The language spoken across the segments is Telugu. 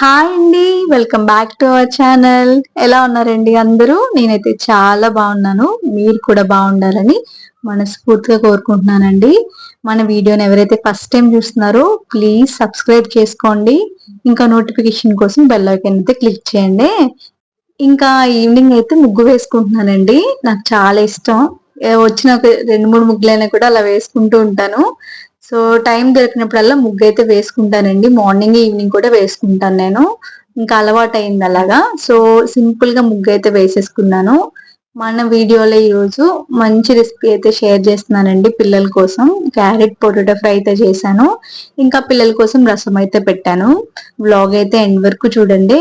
హాయ్ అండి welcome back to our channel ఎలా ఉన్నారండి అందరూ? నేనైతే చాలా బాగున్నాను. మీరు కూడా బాగుండాలని మనస్ఫూర్తిగా కోరుకుంటున్నానండి. మన వీడియోని ఎవరైతే ఫస్ట్ టైం చూస్తున్నారో ప్లీజ్ సబ్స్క్రైబ్ చేసుకోండి. ఇంకా నోటిఫికేషన్ కోసం బెల్ ఐకాన్ అయితే క్లిక్ చేయండి. ఇంకా ఈవినింగ్ అయితే ముగ్గు వేసుకుంటున్నానండి. నాకు చాలా ఇష్టం. వచ్చిన ఒక రెండు మూడు ముగ్గులైనా కూడా అలా వేసుకుంటూ ఉంటాను. సో టైం దొరికినప్పుడల్లా ముగ్గు అయితే వేసుకుంటానండి. మార్నింగ్ ఈవినింగ్ కూడా వేసుకుంటాను నేను. ఇంకా అలవాటు అయింది అలాగా. సో సింపుల్గా ముగ్గు అయితే వేసేసుకున్నాను. మన వీడియోలో ఈరోజు మంచి రెసిపీ అయితే షేర్ చేస్తున్నానండి పిల్లల కోసం. క్యారెట్ పొటాటో ఫ్రై అయితే చేశాను. ఇంకా పిల్లల కోసం రసం అయితే పెట్టాను. వ్లాగ్ అయితే ఎండ్ వరకు చూడండి.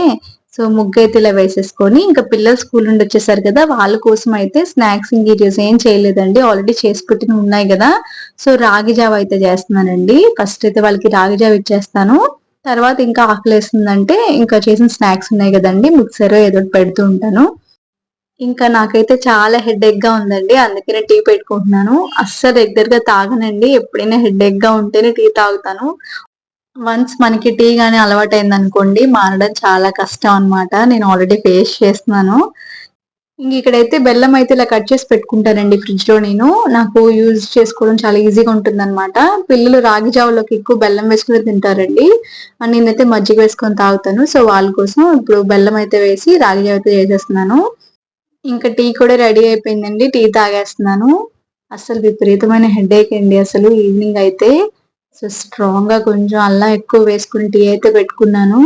సో ముగ్గు అయితే ఇలా వేసేసుకొని ఇంకా పిల్లలు స్కూల్ నుండి వచ్చేసారు కదా వాళ్ళ కోసం అయితే స్నాక్స్ ఇంగ్రీడియంట్స్ ఏం చేయలేదండి. ఆల్రెడీ చేసి పెట్టిన ఉన్నాయి కదా. సో రాగి జావ అయితే చేస్తున్నానండి. ఫస్ట్ అయితే వాళ్ళకి రాగి జావ ఇచ్చేస్తాను. తర్వాత ఇంకా ఆకలేస్తుందంటే ఇంకా చేసిన స్నాక్స్ ఉన్నాయి కదండి. మిక్సర్ ఏదో పెడుతూ ఉంటాను. ఇంకా నాకైతే చాలా హెడేక్గా ఉందండి అందుకనే టీ పెట్టుకుంటున్నాను. అస్సలు రెగ్యులర్గా తాగనండి. ఎప్పుడైనా హెడేక్గా ఉంటేనే టీ తాగుతాను. వన్స్ మనకి టీ గానీ అలవాటైంది అనుకోండి మారడం చాలా కష్టం అనమాట నేను ఆల్రెడీ ఫేస్ చేస్తున్నాను. ఇంక ఇక్కడైతే బెల్లం అయితే ఇలా కట్ చేసి పెట్టుకుంటానండి ఫ్రిడ్జ్లో నేను. నాకు యూజ్ చేసుకోవడం చాలా ఈజీగా ఉంటుంది అనమాట పిల్లలు రాగి జావులోకి ఎక్కువ బెల్లం వేసుకుని తింటారండి. నేనైతే మజ్జిగ వేసుకొని తాగుతాను. సో వాళ్ళ కోసం ఇప్పుడు బెల్లం అయితే వేసి రాగి జావ అయితే చేసేస్తున్నాను ఇంకా టీ కూడా రెడీ అయిపోయిందండి. టీ తాగేస్తున్నాను. అసలు విపరీతమైన హెడేక్ అండి అసలు ఈవినింగ్ అయితే. సో స్ట్రాంగ్గా కొంచెం అల్లం ఎక్కువ వేసుకుని టీ అయితే పెట్టుకున్నాను.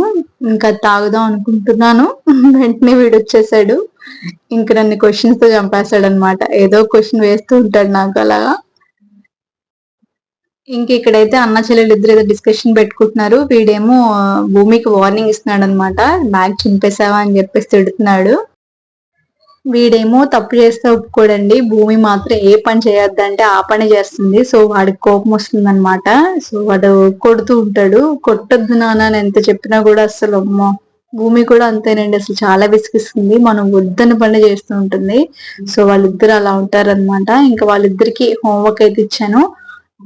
ఇంకా తాగుదాం అనుకుంటున్నాను. వెంటనే వీడు వచ్చేసాడు. ఇంక నన్ను క్వశ్చన్స్తో చంపేస్తాడు అనమాట ఏదో క్వశ్చన్ వేస్తూ ఉంటాడు నాకు అలాగా. ఇంక ఇక్కడైతే అన్న చెల్లెలు ఇద్దరు ఏదో డిస్కషన్ పెట్టుకుంటున్నారు. వీడేమో భూమికి వార్నింగ్ ఇస్తున్నాడు అనమాట బ్యాగ్ చింపేసావా? అని చెప్పేసి తిడుతున్నాడు. వీడేమో తప్పు చేస్తే ఒప్పుకోడండి. భూమి మాత్రం ఏ పని చేయొద్దంటే ఆ పని చేస్తుంది. సో వాడికి కోపం వస్తుంది అనమాట సో వాడు కొడుతూ ఉంటాడు. కొట్టొద్దు నాన్న ఎంత చెప్పినా కూడా అసలు అమ్మో. భూమి కూడా అంతేనండి. అసలు చాలా విసిగిస్తుంది. మనం వద్దని పని చేస్తూ ఉంటుంది. సో వాళ్ళిద్దరు అలా ఉంటారనమాట ఇంకా వాళ్ళిద్దరికి హోంవర్క్ అయితే ఇచ్చాను.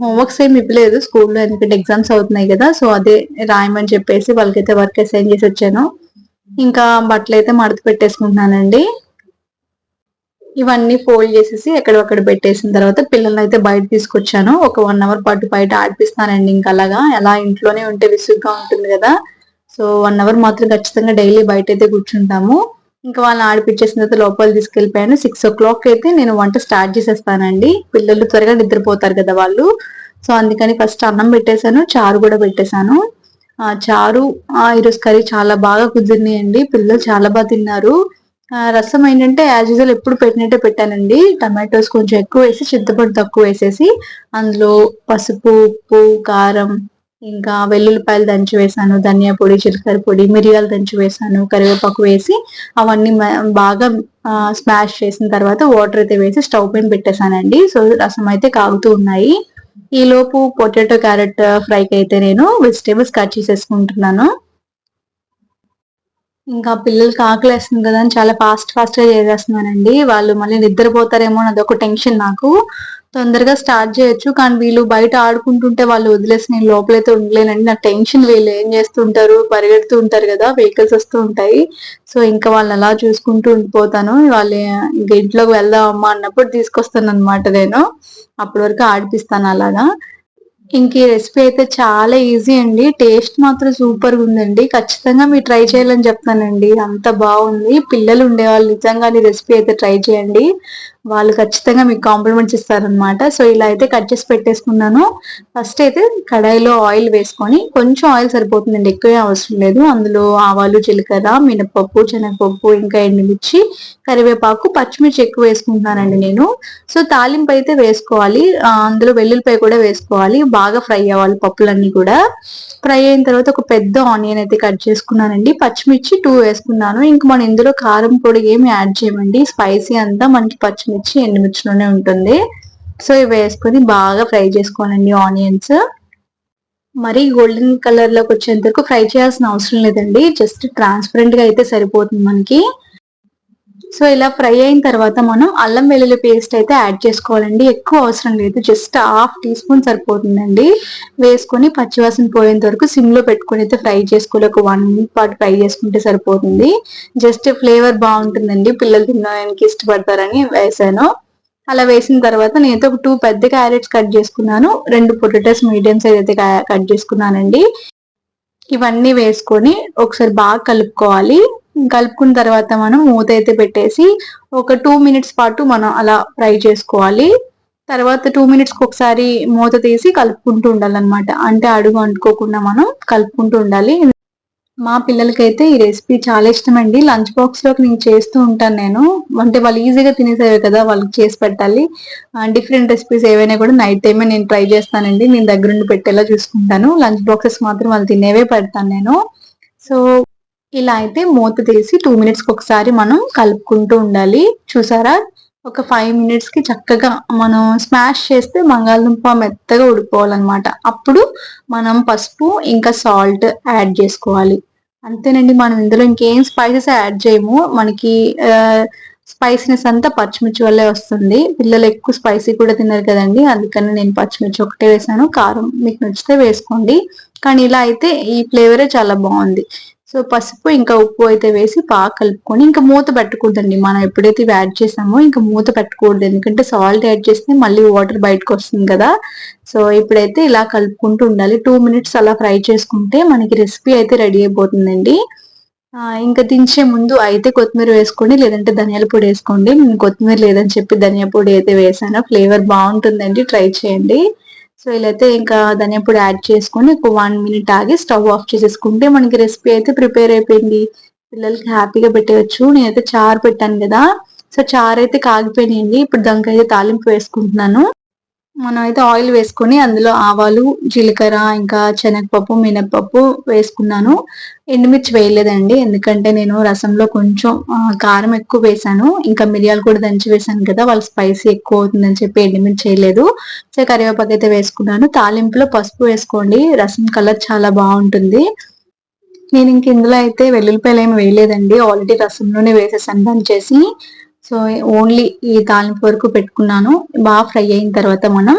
హోంవర్క్స్ ఏమి ఇవ్వలేదు. స్కూల్లో ఎందుకంటే ఎగ్జామ్స్ అవుతున్నాయి కదా. సో అదే రాయమని చెప్పేసి వాళ్ళకైతే వర్క్ అసైన్ చేసి వచ్చాను. ఇంకా బట్టలు అయితే మడత పెట్టేసుకుంటున్నానండి. ఇవన్నీ ఫోల్డ్ చేసేసి ఎక్కడొక్కడ పెట్టేసిన తర్వాత పిల్లల్ని అయితే బయట తీసుకొచ్చాను. ఒక వన్ అవర్ పాటు బయట ఆడిపిస్తానండి ఇంకా అలాగా. ఎలా ఇంట్లోనే ఉంటే విసుగ్గా ఉంటుంది కదా. సో వన్ అవర్ మాత్రం ఖచ్చితంగా డైలీ బయట అయితే కూర్చుంటాము. ఇంకా వాళ్ళని ఆడిపించేసిన తర్వాత లోపల తీసుకెళ్ళిపోయాను సిక్స్ ఓ క్లాక్ అయితే నేను వంట స్టార్ట్ చేసేస్తానండి. పిల్లలు త్వరగా నిద్రపోతారు కదా వాళ్ళు. సో అందుకని ఫస్ట్ అన్నం పెట్టేశాను. చారు కూడా పెట్టేశాను. ఆ చారు ఈరోజు కర్రీ చాలా బాగా కుదిరినాయండి. పిల్లలు చాలా బాగా తిన్నారు. రసం ఏంటంటే యాజ్ యూజువల్ ఎప్పుడు పెట్టినట్టే పెట్టానండి. టమాటోస్ కొంచెం ఎక్కువ వేసి చింతపండు తక్కువ వేసేసి అందులో పసుపు ఉప్పు కారం ఇంకా వెల్లుల్లిపాయలు దంచి వేసాను. ధనియా పొడి జీలకర్ర పొడి మిరియాలు దంచి వేసాను. కరివేపాకు వేసి అవన్నీ బాగా స్మాష్ చేసిన తర్వాత వాటర్ అయితే వేసి స్టవ్ పైన పెట్టేశానండి. సో రసం అయితే కాగుతూ ఉన్నాయి. ఈలోపు పొటాటో క్యారెట్ ఫ్రైకి అయితే నేను వెజిటేబుల్స్ కట్ చేసేసుకుంటున్నాను. ఇంకా పిల్లలకి ఆకలేస్తుంది కదా అని చాలా ఫాస్ట్ ఫాస్ట్గా చేసేస్తున్నానండి వాళ్ళు మళ్ళీ నిద్రపోతారేమో అని అదొక టెన్షన్ నాకు. తొందరగా స్టార్ట్ చేయొచ్చు కానీ వీళ్ళు బయట ఆడుకుంటుంటే వాళ్ళు వదిలేసి నేను లోపలైతే ఉండలేనండి. నా టెన్షన్ వీళ్ళు ఏం చేస్తుంటారు పరిగెడుతూ ఉంటారు కదా వెహికల్స్ వస్తూ ఉంటాయి. సో ఇంకా వాళ్ళని అలా చూసుకుంటూ ఉండిపోతాను. వాళ్ళు ఇంకా ఇంట్లోకి వెళ్దాం అమ్మా అన్నప్పుడు తీసుకొస్తాను అనమాట నేను. అప్పటి వరకు ఆడిపిస్తాను అలాగా. ఇంక ఈ రెసిపీ అయితే చాలా ఈజీ అండి. టేస్ట్ మాత్రం సూపర్గా ఉందండి. ఖచ్చితంగా మీరు ట్రై చేయాలని చెప్తానండి. అంత బాగుంది. పిల్లలు ఉండేవాళ్ళు నిజంగా ఈ రెసిపీ అయితే ట్రై చేయండి. వాళ్ళు ఖచ్చితంగా మీకు కాంప్లిమెంట్స్ ఇస్తారనమాట సో ఇలా అయితే కట్ చేసి పెట్టేసుకున్నాను. ఫస్ట్ అయితే కడాయిలో ఆయిల్ వేసుకొని కొంచెం ఆయిల్ సరిపోతుందండి. ఎక్కువే అవసరం లేదు. అందులో ఆవాలు జీలకర్ర మినపప్పు శనగపప్పు ఇంకా ఎండుమిర్చి కరివేపాకు పచ్చిమిర్చి ఎక్కువ వేసుకుంటున్నానండి నేను. సో తాలింపు అయితే వేసుకోవాలి. అందులో వెల్లుల్లిపాయ కూడా వేసుకోవాలి. బాగా ఫ్రై అవ్వాలి పప్పులన్నీ కూడా. ఫ్రై అయిన తర్వాత ఒక పెద్ద ఆనియన్ అయితే కట్ చేసుకున్నానండి. పచ్చిమిర్చి టూ వేసుకున్నాను. ఇంకా మనం ఇందులో కారం పొడి ఏమి యాడ్ చేయమండి. స్పైసీ అంతా మనకి పచ్చిమిర్చి ఎండుమిర్చిలోనే ఉంటుంది. సో ఇవి వేసుకొని బాగా ఫ్రై చేసుకోవాలండి ఆనియన్స్. మరి గోల్డెన్ కలర్లోకి వచ్చేంత వరకు ఫ్రై చేయాల్సిన అవసరం లేదండి. జస్ట్ ట్రాన్స్పరెంట్గా అయితే సరిపోతుంది మనకి. సో ఇలా ఫ్రై అయిన తర్వాత మనం అల్లం వెల్లుల్లి పేస్ట్ అయితే యాడ్ చేసుకోవాలండి. ఎక్కువ అవసరం లేదు. జస్ట్ హాఫ్ టీ స్పూన్ సరిపోతుందండి. వేసుకొని పచ్చివాసన పోయేంత వరకు సిమ్లో పెట్టుకొని అయితే ఫ్రై చేసుకోవాలి. ఒక వన్ మినిట్ పాటు ఫ్రై చేసుకుంటే సరిపోతుంది. జస్ట్ ఫ్లేవర్ బాగుంటుందండి. పిల్లలు తినడానికి ఇష్టపడతారని వేసాను. అలా వేసిన తర్వాత నేనైతే ఒక టూ పెద్ద క్యారెట్స్ కట్ చేసుకున్నాను. రెండు పొటాటోస్ మీడియం సైజ్ అయితే కట్ చేసుకున్నానండి. ఇవన్నీ వేసుకొని ఒకసారి బాగా కలుపుకోవాలి. కలుపుకున్న తర్వాత మనం మూత అయితే పెట్టేసి ఒక టూ మినిట్స్ పాటు మనం అలా ఫ్రై చేసుకోవాలి. తర్వాత టూ మినిట్స్కి ఒకసారి మూత తీసి కలుపుకుంటూ ఉండాలన్నమాట. అంటే అడుగు అంటుకోకుండా మనం కలుపుకుంటూ ఉండాలి. మా పిల్లలకైతే ఈ రెసిపీ చాలా ఇష్టం అండి లంచ్ బాక్స్లోకి నేను చేస్తూ ఉంటాను నేను. అంటే వాళ్ళు ఈజీగా తినేసేవే కదా వాళ్ళకి చేసి పెట్టాలి. డిఫరెంట్ రెసిపీస్ ఏవైనా కూడా నైట్ టైమే నేను ట్రై చేస్తానండి. నేను దగ్గరుండి పెట్టేలా చూసుకుంటాను. లంచ్ బాక్సెస్ మాత్రం వాళ్ళు తినేవే పెడతాను నేను. సో ఇలా అయితే మూత తీసి టూ మినిట్స్కి ఒకసారి మనం కలుపుకుంటూ ఉండాలి. చూసారా? ఒక ఫైవ్ మినిట్స్కి చక్కగా మనం స్మాష్ చేస్తే బంగాళదుంప మెత్తగా ఉడిపోవాలన్నమాట అప్పుడు మనం పసుపు ఇంకా సాల్ట్ యాడ్ చేసుకోవాలి. అంతేనండి మనం ఇందులో ఇంకేం స్పైసెస్ యాడ్ చేయము. మనకి స్పైసీనెస్ అంతా పచ్చిమిర్చి వల్లే వస్తుంది. పిల్లలు ఎక్కువ స్పైసీ కూడా తిన్నారు కదండి. అందుకని నేను పచ్చిమిర్చి ఒకటే వేసాను. కారం మీకు నచ్చితే వేసుకోండి. కానీ ఇలా అయితే ఈ ఫ్లేవరే చాలా బాగుంది. సో పసుపు ఇంకా ఉప్పు అయితే వేసి బాగా కలుపుకొని ఇంకా మూత పెట్టకూడదండి. మనం ఎప్పుడైతే యాడ్ చేసామో ఇంకా మూత పెట్టకూడదు. ఎందుకంటే సాల్ట్ యాడ్ చేస్తే మళ్ళీ వాటర్ బయటకు వస్తుంది కదా. సో ఇప్పుడైతే ఇలా కలుపుకుంటూ ఉండాలి. టూ మినిట్స్ అలా ఫ్రై చేసుకుంటే మనకి రెసిపీ అయితే రెడీ అయిపోతుందండి. ఇంకా దించే ముందు అయితే కొత్తిమీర వేసుకోండి. లేదంటే ధనియాల పొడి వేసుకోండి. నేను కొత్తిమీర లేదని చెప్పి ధనియా పొడి అయితే వేసాను. ఫ్లేవర్ బాగుంటుందండి. ట్రై చేయండి. సో ఇలా అయితే ఇంకా ధనియా పొడి యాడ్ చేసుకొని ఒక వన్ మినిట్ ఆగి స్టవ్ ఆఫ్ చేసేసుకుంటే మనకి రెసిపీ అయితే ప్రిపేర్ అయిపోయింది. పిల్లలకి హ్యాపీగా పెట్టవచ్చు నేనైతే చారు పెట్టాను కదా. సో చారు అయితే కాగిపోయినాయండి. ఇప్పుడు దానికి అయితే తాలింపు వేసుకుంటున్నాను. మనం అయితే ఆయిల్ వేసుకొని అందులో ఆవాలు జీలకర్ర ఇంకా శనగపప్పు మినప్పప్పు వేసుకున్నాను. ఎండుమిర్చి వేయలేదండి. ఎందుకంటే నేను రసంలో కొంచెం కారం ఎక్కువ వేసాను. ఇంకా మిరియాలు కూడా దంచి వేసాను కదా వాళ్ళు స్పైసీ ఎక్కువ అవుతుందని చెప్పి ఎండుమిర్చి చేయలేదు సో కరివేపాకు అయితే వేసుకున్నాను. తాలింపులో పసుపు వేసుకోండి. రసం కలర్ చాలా బాగుంటుంది. నేను ఇంక ఇందులో అయితే వెల్లుల్లిపాయలు ఏమి వేయలేదండి. ఆల్రెడీ రసంలోనే వేసేసాను దంచేసి సో ఓన్లీ ఈ తాలింపు వరకు పెట్టుకున్నాను. బాగా ఫ్రై అయిన తర్వాత మనం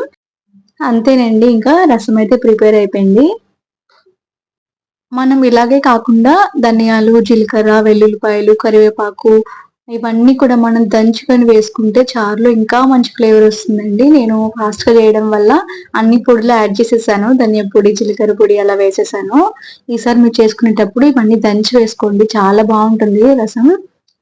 అంతేనండి ఇంకా రసం అయితే ప్రిపేర్ అయిపోయింది. మనం ఇలాగే కాకుండా ధనియాలు జీలకర్ర వెల్లుల్లిపాయలు కరివేపాకు ఇవన్నీ కూడా మనం దంచుకొని వేసుకుంటే చారులో ఇంకా మంచి ఫ్లేవర్ వస్తుందండి. నేను ఫాస్ట్గా చేయడం వల్ల అన్ని పొడులు యాడ్ చేసేసాను. ధనియా పొడి జీలకర్ర పొడి అలా వేసేసాను. ఈసారి మీరు చేసుకునేటప్పుడు ఇవన్నీ దంచి వేసుకోండి. చాలా బాగుంటుంది రసం.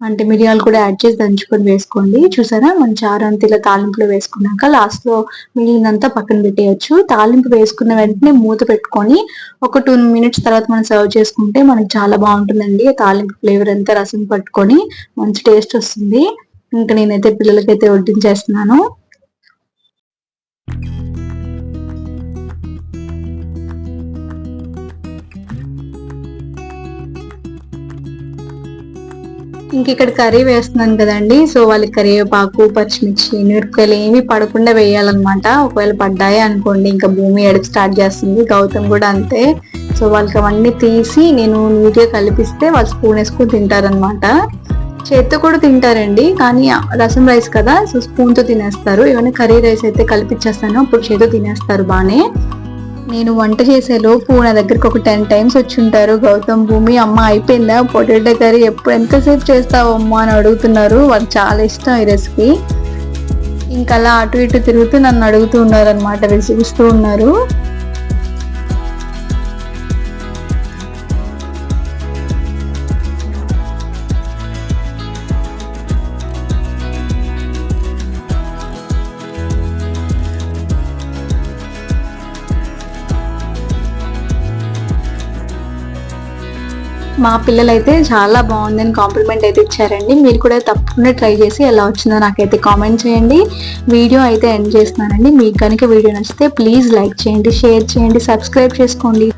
అంటే మిరియాలు కూడా యాడ్ చేసి దంచుకొని వేసుకోండి. చూసారా? మన చారు అంత ఇలా తాలింపులో వేసుకున్నాక లాస్ట్లో మిగిలినంతా పక్కన పెట్టేయచ్చు. తాలింపు వేసుకున్న వెంటనే మూత పెట్టుకొని ఒక టూ మినిట్స్ తర్వాత మనం సర్వ్ చేసుకుంటే మనకి చాలా బాగుంటుందండి. తాలింపు ఫ్లేవర్ అంతా రసం పట్టుకొని మంచి టేస్ట్ వస్తుంది. ఇంకా నేనైతే పిల్లలకైతే వడ్డించేస్తున్నాను. ఇంక ఇక్కడ కర్రీ వేస్తున్నాను కదండి. సో వాళ్ళకి కరివేపాకు పచ్చిమిర్చి మిరపకాయలు ఏమి పడకుండా వేయాలన్నమాట. ఒకవేళ పడ్డాయి అనుకోండి ఇంకా భూమి ఎడకి స్టార్ట్ చేస్తుంది. గౌతమ్ కూడా అంతే. సో వాళ్ళకి అవన్నీ తీసి నేను నీట్గా కలిపిస్తే వాళ్ళు స్పూన్ వేసుకుని తింటారనమాట చేత్తో కూడా తింటారండి కానీ రసం రైస్ కదా సో స్పూన్తో తినేస్తారు. ఏమైనా కర్రీ రైస్ అయితే కలిపిచ్చేస్తాను అప్పుడు చేతితో తినేస్తారు బాగానే. నేను వంట చేసేలోపు నా దగ్గరికి ఒక టెన్ టైమ్స్ వచ్చి ఉంటారు. గౌతమ్ భూమి అమ్మ అయిపోయిందా? పొటాటో కర్రీ ఎప్పుడు ఎంతసేపు చేస్తావు అమ్మ అని అడుగుతున్నారు. వాళ్ళకి చాలా ఇష్టం ఈ రెసిపీ. ఇంకా అలా అటు ఇటు తిరుగుతూ నన్ను అడుగుతూ ఉన్నారు అనమాట రెసిపిస్తూ ఉన్నారు. మా పిల్లలైతే చాలా బాగుందని కాంప్లిమెంట్ అయితే ఇచ్చారండి. మీరు కూడా తప్పకుండా ట్రై చేసి ఎలా వచ్చిందో నాకైతే కామెంట్ చేయండి. వీడియో అయితే ఎండ్ చేస్తున్నానండి. మీకు కనుక వీడియో నచ్చితే ప్లీజ్ లైక్ చేయండి షేర్ చేయండి సబ్స్క్రైబ్ చేసుకోండి.